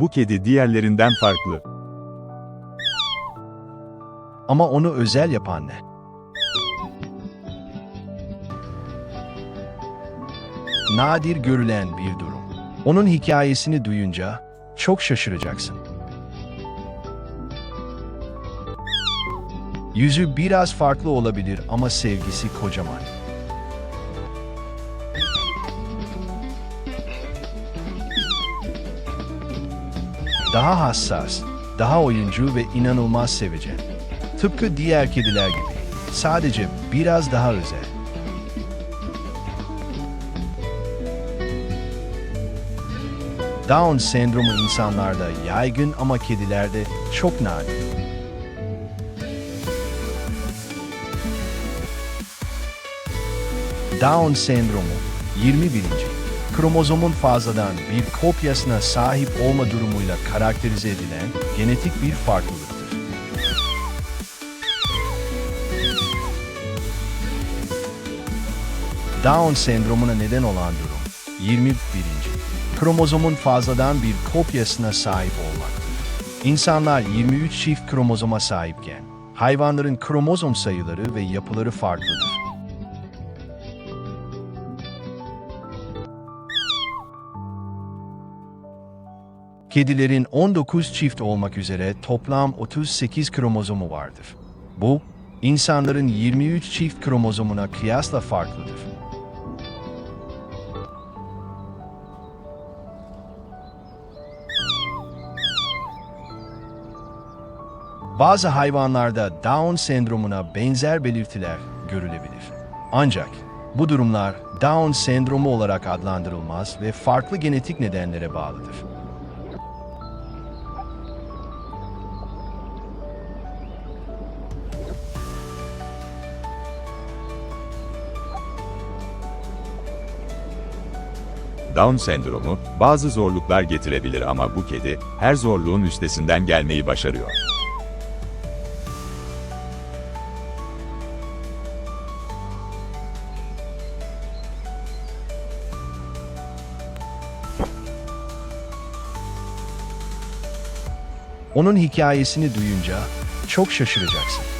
Bu kedi diğerlerinden farklı. Ama onu özel yapan ne? Nadir görülen bir durum. Onun hikayesini duyunca çok şaşıracaksın. Yüzü biraz farklı olabilir ama sevgisi kocaman. Daha hassas, daha oyuncu ve inanılmaz sevecen. Tıpkı diğer kediler gibi. Sadece biraz daha özel. Down sendromu insanlarda yaygın ama kedilerde çok nadir. Down sendromu 21. Kromozomun fazladan bir kopyasına sahip olma durumuyla karakterize edilen genetik bir farklılıktır. Down sendromuna neden olan durum 21. Kromozomun fazladan bir kopyasına sahip olmaktır. İnsanlar 23 çift kromozoma sahipken, hayvanların kromozom sayıları ve yapıları farklıdır. Kedilerin 19 çift olmak üzere toplam 38 kromozomu vardır. Bu, insanların 23 çift kromozomuna kıyasla farklıdır. Bazı hayvanlarda Down sendromuna benzer belirtiler görülebilir. Ancak bu durumlar Down sendromu olarak adlandırılmaz ve farklı genetik nedenlere bağlıdır. Down sendromu bazı zorluklar getirebilir ama bu kedi her zorluğun üstesinden gelmeyi başarıyor. Onun hikayesini duyunca çok şaşıracaksın.